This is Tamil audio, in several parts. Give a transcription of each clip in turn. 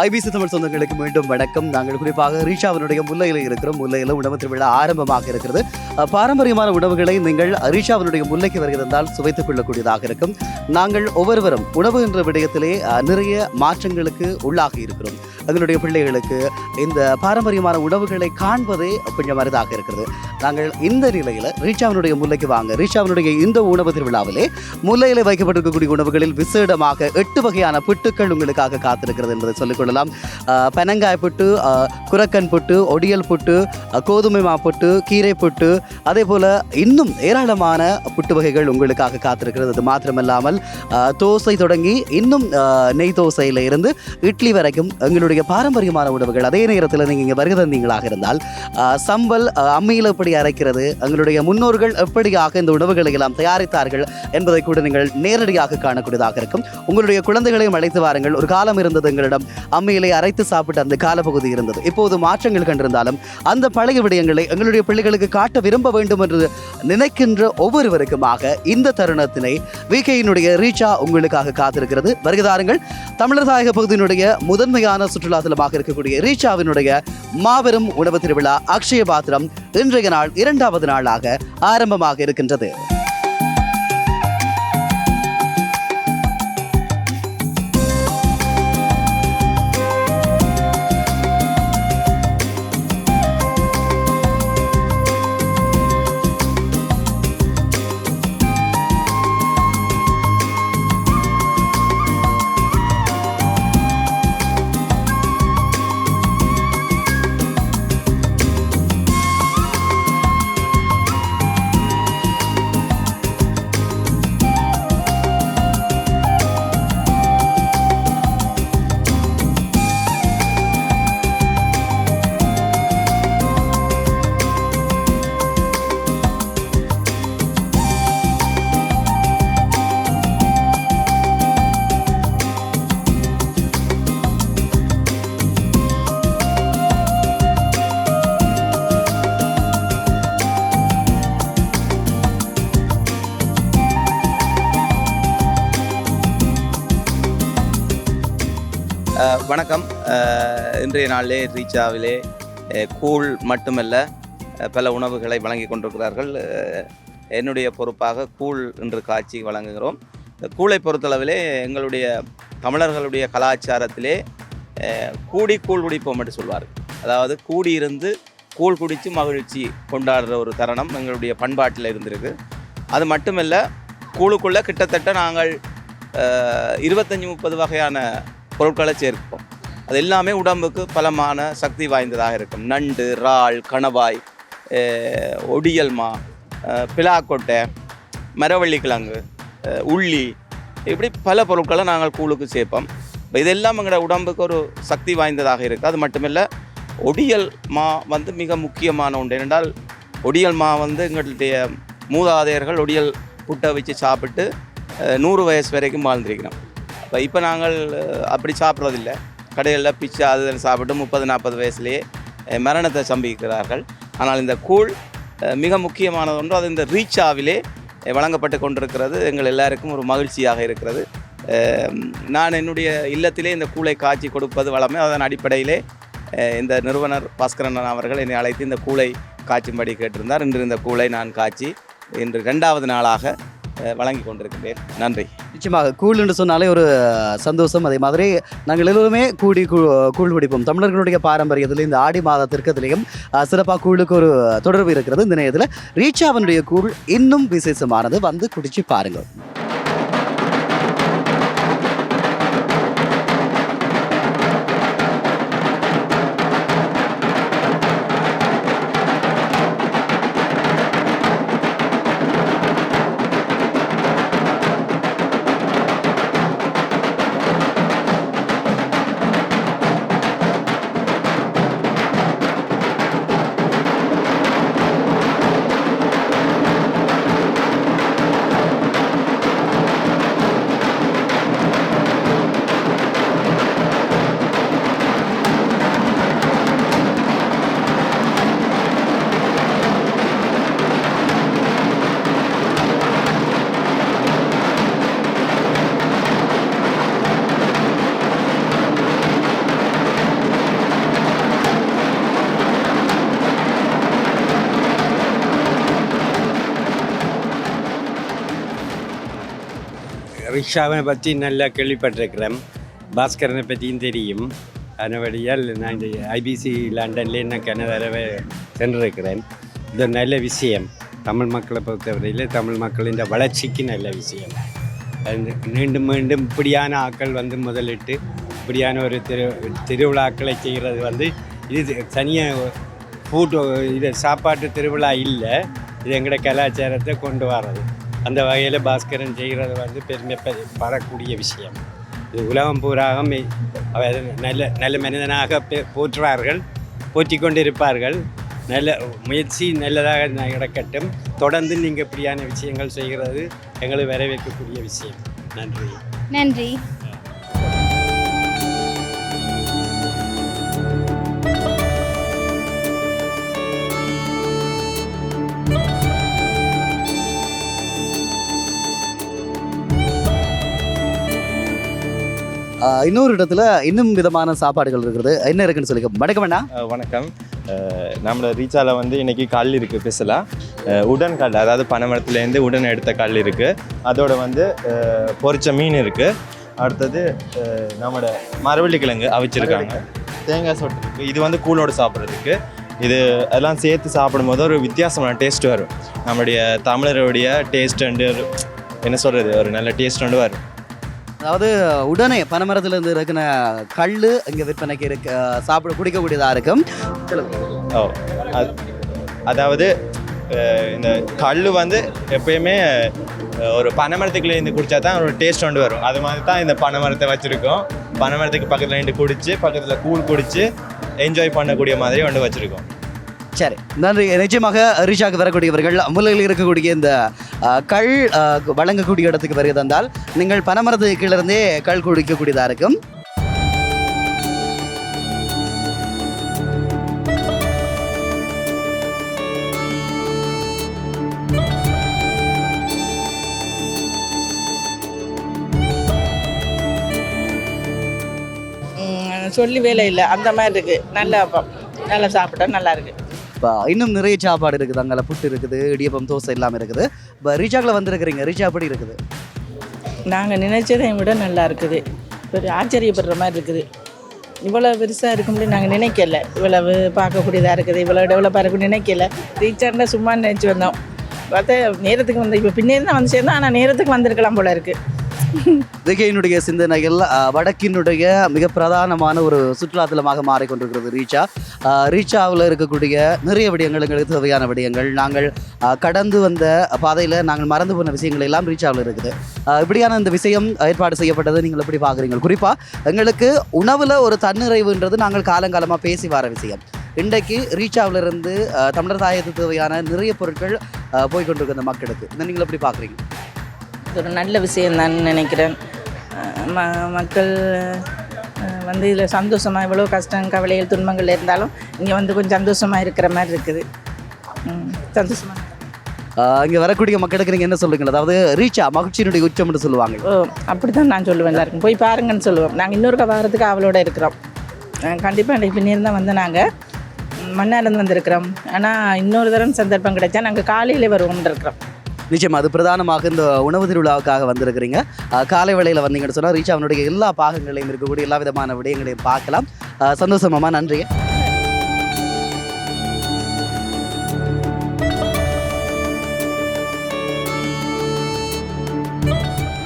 ஐபிசி தமிழ் சொந்தங்களுக்கு மீண்டும் வணக்கம். நாங்கள் குறிப்பாக ரீஷாவினுடைய முல்லையில் இருக்கிறோம். முல்லையில் உணவு திருவிழா ஆரம்பமாக இருக்கிறது. பாரம்பரியமான உணவுகளை நீங்கள் ரீஷாவினுடைய முல்லைக்கு வருகிறதால் சுவைத்துக் கொள்ளக்கூடியதாக இருக்கும். நாங்கள் ஒவ்வொருவரும் உணவு என்ற விடயத்திலே நிறைய மாற்றங்களுக்கு உள்ளாகி இருக்கிறோம். எங்களுடைய பிள்ளைகளுக்கு இந்த பாரம்பரியமான உணவுகளை காண்பதே கொஞ்சம் அரிதாக இருக்கிறது. நாங்கள் இந்த நிலையில் ரீஷாவினுடைய முல்லைக்கு வாங்க. ரீஷாவினுடைய இந்த உணவு திருவிழாவிலே முல்லையில் வைக்கப்பட்டிருக்கக்கூடிய உணவுகளில் விசேடமாக எட்டு வகையான புட்டுக்கள் உங்களுக்காக காத்திருக்கிறது என்பதை சொல்லிக்கொள்ளலாம் பனங்காய் புட்டு குரக்கன் புட்டு ஒடியல் புட்டு கோதுமை மா புட்டு கீரை புட்டு அதே போல் இன்னும் ஏராளமான புட்டு வகைகள் உங்களுக்காக காத்திருக்கிறது. அது மாத்திரமல்லாமல் தோசை தொடங்கி இன்னும் நெய் தோசையில இருந்து இட்லி வரைக்கும் எங்களுடைய பாரம்பரியமான உணவுகள் அதே நேரத்தில் நீங்கள் இங்கே வருகை தந்தீங்களாக இருந்தால் சம்பல் ஆஹ் அம்மியில் எப்படி அரைக்கிறது எங்களுடைய முன்னோர்கள் எப்படியாக இந்த உணவுகளை எல்லாம் தயாரித்தார்கள் என்பதை கூட நீங்கள் நேரடியாக காணக்கூடியதாக இருக்கும். உங்களுடைய குழந்தைகளையும் அழைத்து வாருங்கள். ஒரு காலம் இருந்தது எங்களிடம் அம்மையிலே அரைத்து சாப்பிட்ட அந்த காலப்பகுதி இருந்தது. இப்போது மாற்றங்கள் கண்டிருந்தாலும் அந்த பழைய விடயங்களை எங்களுடைய பிள்ளைகளுக்கு காட்ட விரும்ப வேண்டும் என்று நினைக்கின்ற ஒவ்வொருவருக்குமாக இந்த தருணத்தினை விகேயினுடைய ரீச்சா உங்களுக்காக காத்திருக்கிறது. வருகிறாருங்கள் தமிழர் தாயக பகுதியினுடைய முதன்மையான சுற்றுலா தலமாக இருக்கக்கூடிய ரீச்சாவினுடைய மாபெரும் உணவு திருவிழா அக்ஷய பாத்திரம் இன்றைய நாள் இரண்டாவது நாளாக ஆரம்பமாக இருக்கின்றது. நாளிலே ரீச்சாவிலே கூழ் மட்டுமல்ல பல உணவுகளை வழங்கி கொண்டிருக்கிறார்கள். என்னுடைய பொறுப்பாக கூழ் என்று காட்சி வழங்குகிறோம். இந்த கூழை பொறுத்தளவிலே எங்களுடைய தமிழர்களுடைய கலாச்சாரத்திலே கூடி கூழ் குடிப்போம் என்று சொல்வார் அதாவது கூடியிருந்து கூழ் குடித்து மகிழ்ச்சி கொண்டாடுற ஒரு தருணம் எங்களுடைய பண்பாட்டில் இருந்திருக்கு. அது மட்டுமல்ல கூழுக்குள்ளே கிட்டத்தட்ட நாங்கள் இருபத்தஞ்சி முப்பது வகையான பொருட்களை சேர்ப்போம் அது எல்லாமே உடம்புக்கு பலமான சக்தி வாய்ந்ததாக இருக்கும். நண்டு இறால் கணவாய் ஒடியல்மா ஒடியல் மா பிலாக்கொட்டை மரவள்ளிக்கிழங்கு உள்ளி இப்படி பல பொருட்களை நாங்கள் கூழுக்கு சேர்ப்போம். இதெல்லாம் எங்களோட உடம்புக்கு ஒரு சக்தி வாய்ந்ததாக இருக்குது அது மட்டுமில்லை ஒடியல் மா வந்து மிக முக்கியமான ஒன்று. ஏனென்றால் ஒடியல் மா வந்து எங்களுடைய மூதாதையர்கள் ஒடியல் புட்டை வச்சு சாப்பிட்டு நூறு வயசு வரைக்கும் வாழ்ந்திருக்கிறோம். அப்போ இப்போ நாங்கள் அப்படி சாப்பிட்றதில்லை. கடைகளில் பிச்சை அது சாப்பிட்டு முப்பது நாற்பது வயசுலேயே மரணத்தை சம்பிக்கிறார்கள். ஆனால் இந்த கூழ் மிக முக்கியமானது ஒன்று அது இந்த ரீச்சாவிலே வழங்கப்பட்டு கொண்டிருக்கிறது. எங்கள் எல்லாருக்கும் ஒரு மகிழ்ச்சியாக இருக்கிறது. நான் என்னுடைய இல்லத்திலே இந்த கூளை காய்ச்சி கொடுப்பது வளமை. அதன் அடிப்படையிலே இந்த நிறுவனர் பாஸ்கரண்ணன் அவர்கள் என்னை அழைத்து இந்த கூளை காய்ச்சும்படி கேட்டிருந்தார். இன்று இந்த கூளை நான் காய்ச்சி இன்று ரெண்டாவது நாளாக வழங்கி கொண்டிருக்கிறேன் நன்றி. நிச்சயமாக கூழ் என்று சொன்னாலே ஒரு சந்தோஷம். அதே மாதிரி நாங்கள் எல்லோருமே கூடி கூ- கூழ் குடிப்போம். தமிழர்களுடைய பாரம்பரியத்தில் இந்த ஆடி மாதத்திற்கு அதிலையும் சிறப்பாக கூழுக்கு ஒரு தொடர்பு இருக்கிறது. இந்த நேரத்தில் ரீச்சாவனுடைய கூழ் இன்னும் விசேஷமானது. வந்து குடிச்சு பாருங்கள். ரிக்ஷாவை பற்றி நல்லா கேள்விப்பட்டிருக்கிறேன். பாஸ்கரனை பற்றியும் தெரியும். அதனபடியால் நான் இந்த ஐபிசி லண்டன்லேயே நான் கனடாவே சென்றிருக்கிறேன். இது நல்ல விஷயம். தமிழ் மக்களை பொறுத்தவரையில் தமிழ் மக்களின் வளர்ச்சிக்கு நல்ல விஷயம். மீண்டும் மீண்டும் இப்படியான ஆக்கள் வந்து முதலிட்டு இப்படியான ஒரு திரு திருவிழாக்களை செய்கிறது வந்து இது தனியாக ஃபுட் இது சாப்பாட்டு திருவிழா இல்லை. இது எங்களோட கலாச்சாரத்தை கொண்டு வர்றது. அந்த வகையில் பாஸ்கரன் செய்கிறது வந்து பெருமை படக்கூடிய விஷயம். இது உலகம் பூராக அவர் நல்ல நல்ல மனிதனாக போற்றுவார்கள் போற்றி கொண்டிருப்பார்கள். நல்ல முயற்சி நல்லதாக நடக்கட்டும். தொடர்ந்து நீங்கள் இப்படியான விஷயங்கள் செய்கிறது எங்களை வரவேற்கக்கூடிய விஷயம். நன்றி. நன்றி. இன்னொரு இடத்துல இன்னும் விதமான சாப்பாடுகள் இருக்கிறது என்ன இருக்குன்னு சொல்லி வணக்கம் அண்ணா. வணக்கம். நம்மளோட ரீச்சால வந்து இன்னைக்கு கல் இருக்குது ஸ்பெஷலாக உடன் கல் அதாவது பனைமரத்துலேருந்து உடன் எடுத்த கல் இருக்குது அதோட வந்து பொரிச்ச மீன் இருக்குது அடுத்தது நம்மளோட மரவள்ளி கிழங்கு அவிச்சிருக்காங்க. தேங்காய் சொட்டு. இருக்குது இது வந்து கூழோடு சாப்பிட்றதுக்கு. இது எல்லாம் சேர்த்து சாப்பிடும்போது ஒரு வித்தியாசமான டேஸ்ட் வரும். நம்மளுடைய தமிழருடைய டேஸ்ட் அண்டு என்ன சொல்கிறது ஒரு நல்ல டேஸ்ட் வந்து வரும். அதாவது உடனே பனைமரத்துல இருந்து இருக்கிற கல் இங்க விற்பனைக்கு இருக்க சாப்பிட குடிக்கக்கூடியதா இருக்கும். ஓ அது அதாவது இந்த கல் வந்து எப்பயுமே ஒரு பனைமரத்துக்குள்ள இருந்து குடிச்சா தான் ஒரு டேஸ்ட் கொண்டு வரும். அது மாதிரி தான் இந்த பனைமரத்தை வச்சுருக்கோம். பனைமரத்துக்கு பக்கத்தில் இருந்து குடிச்சு பக்கத்தில் கூழ் குடிச்சு என்ஜாய் பண்ணக்கூடிய மாதிரி கொண்டு வச்சுருக்கோம். சரி நன்றி. நிச்சயமாக ரிஷாக்கு வரக்கூடியவர்கள் முல்லையில் இருக்கக்கூடிய இந்த கல் கள் வழங்கக்கூடிய இடத்துக்கு வருகை தந்தால் நீங்கள் பனைமரத்துக்கு கீழிருந்தே கல் கள் இருக்கும். சொல்லி வேலை இல்லை. அந்த மாதிரி இருக்குது நல்லா அப்பம் நல்லா சாப்பிட்டா நல்லா இருக்குது இப்போ இன்னும் நிறைய சாப்பாடு இருக்குது. அங்கே புட்டு இருக்குது இடியப்பம் தோசை எல்லாம் இருக்குது. இப்போ ரீச்சாக்கில் வந்துருக்குறீங்க. ரீச்சா எப்படி இருக்குது? நாங்கள் நினைச்சதை விட நல்லா இருக்குது. ஒரு ஆச்சரியப்படுற மாதிரி இருக்குது. இவ்வளோ பெருசாக இருக்கும்னு நாங்கள் நினைக்கல. இவ்வளவு பார்க்கக்கூடியதாக இருக்குது. இவ்வளோ டெவலப்பாக இருக்கும்னு நினைக்கல. ரீச்சார்னா சும்மா நினச்சி வந்தோம். பார்த்தா நேரத்துக்கு வந்து இப்போ பின்னே தான் வந்து சேர்ந்தோம். ஆனால் நேரத்துக்கு வந்திருக்கலாம் போல இருக்குது திகையினுடைய சிந்தனைகள் வடக்கினுடைய மிக பிரதானமான ஒரு சுற்றுலாத்தலமாக மாறிக்கொண்டிருக்கிறது ரீச்சா. ரீச்சாவில் இருக்கக்கூடிய நிறைய விடயங்கள் எங்களுக்கு தேவையான விடயங்கள். நாங்கள் கடந்து வந்த பாதையில் நாங்கள் மறந்து போன விஷயங்கள் எல்லாம் ரீச்சாவில் இருக்குது. இப்படியான இந்த விஷயம் ஏற்பாடு செய்யப்பட்டது நீங்கள் எப்படி பார்க்குறீங்க குறிப்பாக எங்களுக்கு உணவில் ஒரு தன்னிறைவுன்றது நாங்கள் காலங்காலமாக பேசி வர விஷயம். இன்றைக்கு ரீச்சாவிலிருந்து தமிழர் தாயத்துக்கு தேவையான நிறைய பொருட்கள் போய்கொண்டிருக்கு அந்த இந்த மக்களுக்கு. இதை நீங்கள் எப்படி பார்க்குறீங்க? இது ஒரு நல்ல விஷயம் தான் நினைக்கிறேன் ம மக்கள் வந்து இதில் சந்தோஷமாக எவ்வளோ கஷ்டம் கவலைகள் துன்பங்கள் இருந்தாலும் இங்கே வந்து கொஞ்சம் சந்தோஷமாக இருக்கிற மாதிரி இருக்குது. சந்தோஷமாக இங்கே வரக்கூடிய மக்களுக்கு நீங்கள் என்ன சொல்லுங்கள் அதாவது ரீச்சா மகிழ்ச்சியினுடைய உச்சம் என்று சொல்லுவாங்க. ஓ அப்படி தான் நான் சொல்லுவேன் எல்லாருக்கும். போய் பாருங்கன்னு சொல்லுவோம். நாங்கள் இன்னொரு வாரத்துக்கு அவளோட இருக்கிறோம். கண்டிப்பாக பின்னேருந்து தான் வந்து நாங்கள் மண்ணாலேருந்து வந்திருக்கிறோம். ஆனால் இன்னொரு தரம் சந்தர்ப்பம் கிடைச்சா நாங்கள் காலையிலே வருவோம்னு இருக்கிறோம். நிச்சயம் அது பிரதானமாக இந்த உணவு திருவிழாவுக்காக வந்திருக்கிறீங்க. காலை வேளையில் வந்தீங்கன்னு சொன்னால் ரீச்சா அவனுடைய எல்லா பாகங்களையும் இருக்கக்கூடிய எல்லா விதமான விடயங்களையும் பார்க்கலாம். அஹ், சந்தோஷமாம்மா நன்றி.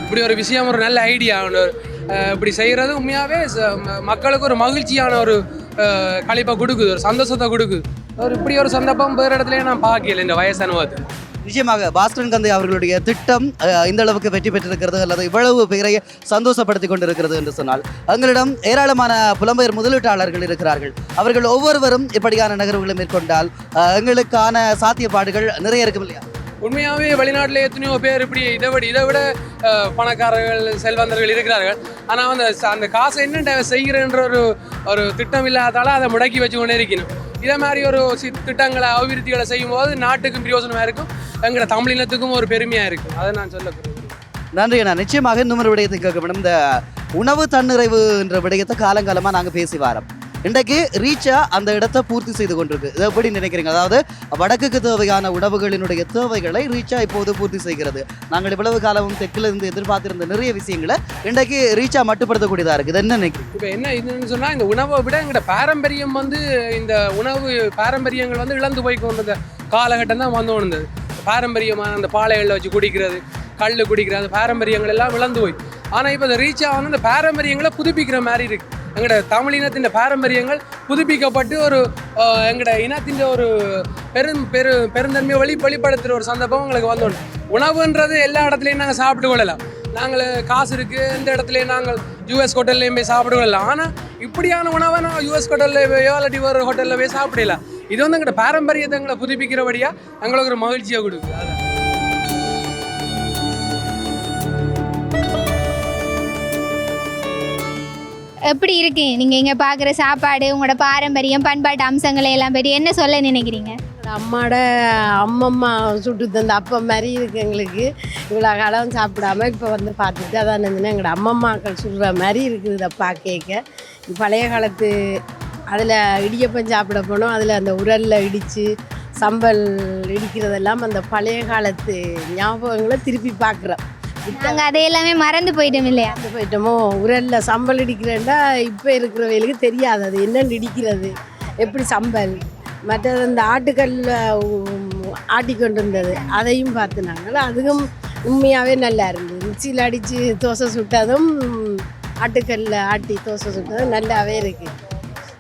இப்படி ஒரு விஷயம் ஒரு நல்ல ஐடியா ஒன்று இப்படி செய்கிறது உண்மையாகவே மக்களுக்கு ஒரு மகிழ்ச்சியான ஒரு அஹ், களிப்பை கொடுக்குது ஒரு சந்தோஷத்தை கொடுக்குது. ஒரு இப்படி ஒரு சந்தர்ப்பம் வேறு இடத்துலயே நான் பார்க்கல இந்த வயசு அனுபவத்தை நிச்சயமாக பாஸ்கரன் கந்தை அவர்களுடைய திட்டம் இந்த அளவுக்கு வெற்றி பெற்றிருக்கிறது அல்லது இவ்வளவு பேரை சந்தோஷப்படுத்தி கொண்டிருக்கிறது என்று சொன்னால் எங்களிடம் ஏராளமான புலம்பெயர் முதலீட்டாளர்கள் இருக்கிறார்கள். அவர்கள் ஒவ்வொருவரும் இப்படியான நகர்வுகளை மேற்கொண்டால் எங்களுக்கான சாத்தியப்பாடுகள் நிறைய இருக்கும் இல்லையா? உண்மையாகவே வெளிநாட்டில் எத்தனையோ பேர் இப்படி இதை விட இதை விட பணக்காரர்கள் செல்வந்தர்கள் இருக்கிறார்கள். ஆனால் அந்த அந்த காசை என்ன செய்கிறன்ற ஒரு ஒரு திட்டம் இல்லாதால அதை முடக்கி வச்சு கொண்டே இருக்கணும் இதே மாதிரி ஒரு திட்டங்களை அபிவிருத்திகளை செய்யும்போது நாட்டுக்கும் பிரயோஜனமாக இருக்கும். எங்களோட தமிழினத்துக்கும் ஒரு பெருமையாக இருக்கும். அதை நான் சொல்ல நன்றி அண்ணா. நிச்சயமாக இன்னும் ஒரு விடயத்தை கேட்க வேண்டும். இந்த உணவு தன்னிறைவு என்ற விடயத்தை காலங்காலமாக நாங்கள் பேசி வரோம். இன்றைக்கு ரீச்சா அந்த இடத்தை பூர்த்தி செய்து கொண்டிருக்கு. இதை எப்படி நினைக்கிறீங்க? அதாவது வடக்குக்கு தேவையான உணவுகளினுடைய தேவைகளை ரீச்சா இப்போது பூர்த்தி செய்கிறது. நாங்கள் இவ்வளவு காலமும் தெற்குல இருந்து எதிர்பார்த்திருந்த நிறைய விஷயங்களை இன்றைக்கு ரீச்சா மட்டுப்படுத்தக்கூடியதா இருக்கு. இது என்ன நினைக்கிறீங்க? இப்போ என்ன இதுன்னு சொன்னால் இந்த உணவை விட எங்களோட பாரம்பரியம் வந்து இந்த உணவு பாரம்பரியங்கள் வந்து இழந்து போய் கொண்டிருந்த காலகட்டம் தான் வந்து கொண்டது பாரம்பரியமான அந்த பாலைகளில் வச்சு குடிக்கிறது கல் குடிக்கிற அந்த பாரம்பரியங்கள் எல்லாம் இழந்து போய். ஆனால் இப்போ இந்த ரீச் ஆகணும் இந்த பாரம்பரியங்களை புதுப்பிக்கிற மாதிரி இருக்குது எங்களோட தமிழ் இனத்தின் பாரம்பரியங்கள் புதுப்பிக்கப்பட்டு ஒரு எங்களோட இனத்தின் ஒரு பெரும் பெரு பெருந்தன்மையை வெளி வெளிப்படுத்துகிற ஒரு சந்தர்ப்பம் எங்களுக்கு வந்தோம் உணவுன்றது எல்லா இடத்துலையும் நாங்கள் சாப்பிட்டு கொள்ளலாம். நாங்கள் காசு இருக்குது எந்த இடத்துலையும் நாங்கள் யூஎஸ் ஹோட்டல்லையும் போய் சாப்பிட்டு கொள்ளலாம். ஆனால் இப்படியான உணவை நான் யூஎஸ் ஹோட்டலில் போயோ இல்லாட்டி ஒரு ஹோட்டலில் போய் சாப்பிடலாம் இது வந்து எங்களோட பாரம்பரியத்தை எங்களை புதுப்பிக்கிறபடியாக எங்களுக்கு ஒரு மகிழ்ச்சியை கொடுக்குது. அதான். எப்படி இருக்கு? நீங்க இங்க பாக்குற சாப்பாடு உங்களோட பாரம்பரியம் பண்பாட்டு அம்சங்களை எல்லாம் பற்றி என்ன சொல்ல நினைக்கிறீங்க? அம்மாட அம்மம்மா சுட்டு தந்த அப்பம் மாதிரி இருக்குது எங்களுக்கு. இவ்வளோ காலம் சாப்பிடாம இப்போ வந்து பார்த்துட்டு அதான் இருந்ததுன்னா எங்களோட அம்மம்மாக்கள் சுடுற மாதிரி இருக்குது இதை பார்க்க பழைய காலத்து அதில் இடியப்பம் சாப்பிட போனோம். அதில் அந்த உரலில் இடித்து சம்பல் இடிக்கிறதெல்லாம் அந்த பழைய காலத்து ஞாபகங்களை திருப்பி பார்க்குறோம். நாங்க அதை எல்லாமே மறந்து போயிட்டோம் இல்லையா? இறந்து போயிட்டோமோ? உரலில் சம்பல் இடிக்கிறேன்டா இப்போ இருக்கிறவங்களுக்கு தெரியாது. அது என்னென்னு இடிக்கிறது? எப்படி சம்பல்? மற்றது அந்த ஆட்டுக்கல்ல ஆட்டி கொண்டு இருந்தது அதையும் பார்த்து நாங்கள் அதுவும் உண்மையாகவே நல்லா இருந்தது. மிக்சியில் அடித்து தோசை சுட்டதும் ஆட்டுக்கல்ல ஆட்டி தோசை சுட்டதும் நல்லாவே இருக்குது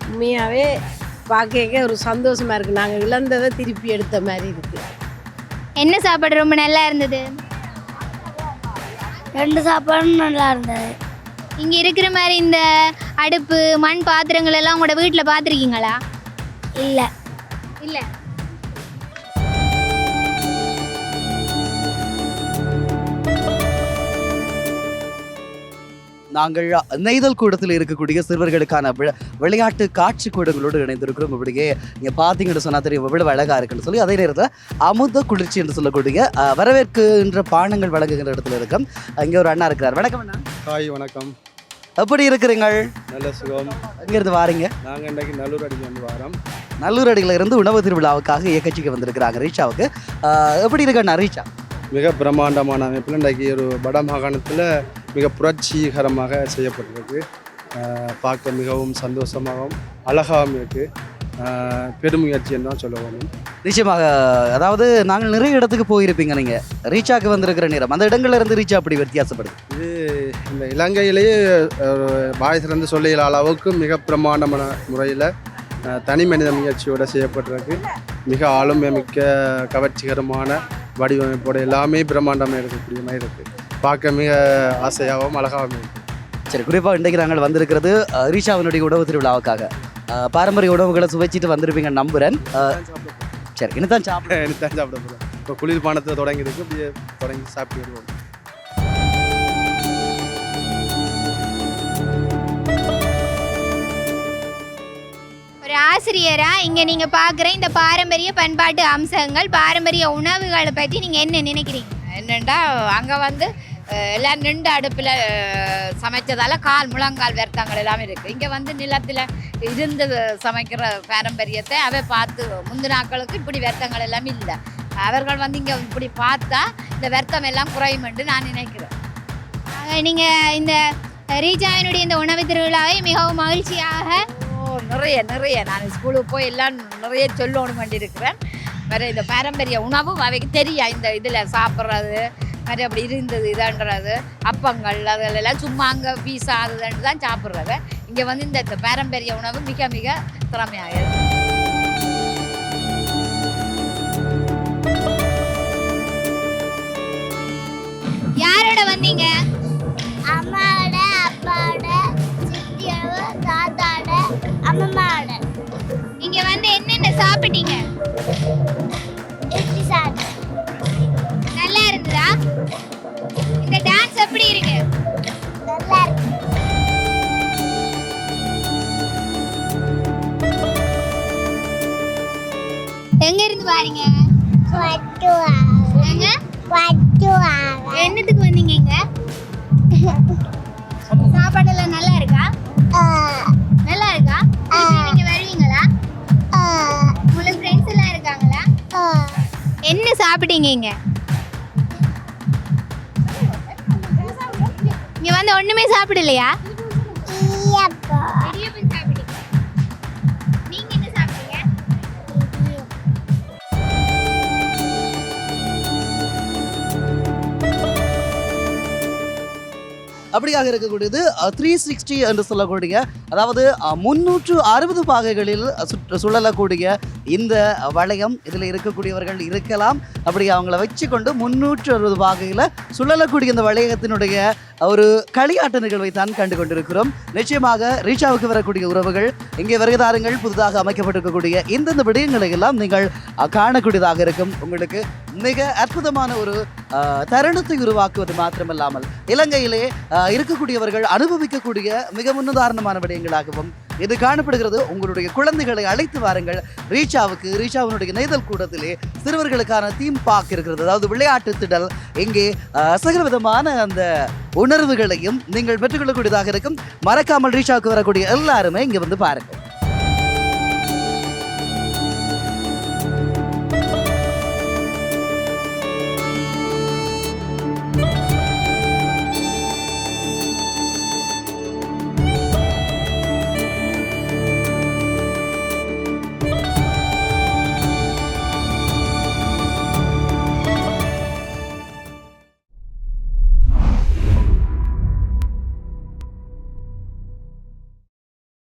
உண்மையாகவே பார்க்க ஒரு சந்தோஷமாக இருக்குது நாங்கள் இழந்ததை திருப்பி எடுத்த மாதிரி இருக்குது என்ன சாப்பாடு ரொம்ப நல்லா இருந்தது? ரெண்டு சாப்பாடும் நல்லா இருந்தது. இங்க இருக்கிற மாதிரி இந்த அடுப்பு மண் பாத்திரங்கள் எல்லாம் உங்களோட வீட்டுல பார்த்துருக்கீங்களா இல்லை. இல்ல. நாங்கள் நெய்தல் கூடத்தில் இருக்கக்கூடிய சிறுவர்களுக்கான விள- விளையாட்டு காட்சி கூடங்களோடு இணைந்திருக்கிறோம். இப்படியே இங்கே பார்த்தீங்கன்னு சொன்னா தெரியும். எவ்வளவு அழகா இருக்குன்னு சொல்லி அதே நேரத்தில் அமுத குளிர்ச்சி என்று சொல்லக்கூடிய வரவேற்கின்ற பானங்கள் வழங்குகின்ற இடத்துல இருக்கும். இங்கே ஒரு அண்ணா இருக்கிறார். வணக்கம் அண்ணா. ஹாய் வணக்கம். எப்படி இருக்கிறீங்கள்? நல்ல சுகம். இங்கிருந்து வாரீங்க? நாங்கள் இன்றைக்கு நல்லூர் அடிக்கு வந்து வரோம். நல்லூர் அடியில இருந்து உணவு திருவிழாவுக்காக இயக்கச்சிக்கு வந்திருக்கிறாங்க ரீச்சாவுக்கு அஹ், எப்படி இருக்கு அண்ணா ரீச்சா? மிக பிரம்மாண்டமான அமைப்பில் இன்றைக்கு ஒரு வட மாகாணத்தில் மிக புரட்சிகரமாக செய்யப்பட்டிருக்கு பார்க்க மிகவும் சந்தோஷமாகவும் அழகாகவும் இருக்குது பெருமுயற்சின்னு தான் சொல்ல வேணும் நிச்சயமாக அதாவது நாங்கள் நிறைய இடத்துக்கு போயிருப்பீங்க நீங்க. ரீச்சாக்கு வந்திருக்கிற நேரம். அந்த இடங்கள்ல இருந்து ரீச்சா அப்படி வித்தியாசப்படுது? இது இந்த இலங்கையிலேயே வாய் சிறந்து சொல்ல இயலாத அளவுக்கு மிக பிரம்மாண்டமான முறையில் தனி மனித முயற்சியோட செய்யப்பட்டிருக்கு. மிக ஆளுமை மிக்க கவர்ச்சிகரமான வடிவமைப்போட எல்லாமே பிரம்மாண்டமாக இருக்கக்கூடிய மாதிரி இருக்குது பார்க்க மிக ஆசையாகவும் அழகாகவும் சரி குறிப்பாக இன்றைக்கு நாங்கள் வந்திருக்கிறது ரீஷாவினுடைய உணவு திருவிழாவுக்காக. பாரம்பரிய உணவுகளை சுவைச்சிட்டு வந்திருப்பீங்க நம்புறேன். அஹ், சரி இன்னும் சாப்பிட. எனக்கு தான் சாப்பிட போகிறோம் இப்போ குளிர்பானத்தில் தொடங்கியிருக்கு அப்படியே தொடங்கி சாப்பிட்டு வருவோம். ஒரு ஆசிரியரா இங்க நீங்க பாக்குற இந்த பாரம்பரிய பண்பாட்டு அம்சங்கள் பாரம்பரிய உணவுகளை பற்றி நீங்க என்ன நினைக்கிறீங்க? என்னென்னா அங்கே வந்து எல்லாம் நின்று அடுப்பில் சமைச்சதால கால் முழங்கால் வருத்தங்கள் எல்லாம் இருக்குது இங்கே வந்து நிலத்தில் இருந்து சமைக்கிற பாரம்பரியத்தை அவை பார்த்து முந்தின நாட்களுக்கு இப்படி வருத்தங்கள் எல்லாம் இல்லை. அவர்கள் வந்து இங்கே இப்படி பார்த்தா இந்த வருத்தம் எல்லாம் குறையுமென்று நான் நினைக்கிறேன். ஆக நீங்க இந்த ரீஜாவினுடைய இந்த உணவு திருவிழாவை மிகவும் மகிழ்ச்சியாக ஓ நிறைய நிறைய. நான் ஸ்கூலுக்கு போய் எல்லாம் நிறைய சொல்லணும் வேண்டியிருக்கிறேன். வேறு இந்த பாரம்பரிய உணவும் அவைக்கு தெரியும் இந்த இதில் சாப்பிட்றது மாதிரி அப்படி இருந்தது இதான்றது. அப்பங்கள் அதெல்லாம் சும்மா அங்கே பீஸா அதுதான் தான் சாப்பிட்றத. இங்கே வந்து இந்த இந்த பாரம்பரிய உணவு மிக மிக திறமையாக யாரோட வந்தீங்க? அம்மாவோட அப்பாவோட சித்தியோட தாத்தாவோட அம்மம்மாவோட. இங்க வந்து என்னென்ன சாப்பிட்டீங்க? Thank you. சாப்பிட்டீங்க இங்க? இங்க வந்து ஒண்ணுமே சாப்பிடலையா? அப்படியாக இருக்கக்கூடியது த்ரீ சிக்ஸ்டி என்று சொல்லக்கூடிய அதாவது முன்னூற்று அறுபது பாகைகளில் சுற்று சுழலக்கூடிய இந்த வளையம் இதில் இருக்கக்கூடியவர்கள் இருக்கலாம். அப்படி அவங்கள வச்சுக்கொண்டு முன்னூற்று அறுபது பாகையில் சுழலக்கூடிய இந்த வளையத்தினுடைய ஒரு களியாட்ட நிகழ்வை தான் கண்டு கொண்டிருக்கிறோம் நிச்சயமாக ரீச்சாவுக்கு வரக்கூடிய உறவுகள் இங்கே வருகிறாருங்கள் புதிதாக அமைக்கப்பட்டிருக்கக்கூடிய இந்தந்த விடயங்களை எல்லாம் நீங்கள் காணக்கூடியதாக இருக்கும். உங்களுக்கு மிக அற்புதமான ஒரு தருணத்தை உருவாக்குவது மாத்திரமல்லாமல் இலங்கையிலே இருக்கக்கூடியவர்கள் அனுபவிக்கக்கூடிய மிக முன்னுதாரணமான விடயங்களாகவும் இது காணப்படுகிறது. உங்களுடைய குழந்தைகளை அழைத்து வாருங்கள். ரீச்சாவுக்கு ரீச்சாவினுடைய நெய்தல் கூடத்திலே சிறுவர்களுக்கான தீம் பார்க் இருக்கிறது. அதாவது விளையாட்டு திடல். இங்கே சகல விதமான அந்த உணர்வுகளையும் நீங்கள் பெற்றுக்கொள்ளக்கூடியதாக இருக்கும். மறக்காமல் ரீச்சாவுக்கு வரக்கூடிய எல்லாருமே இங்கே வந்து பாருங்கள்.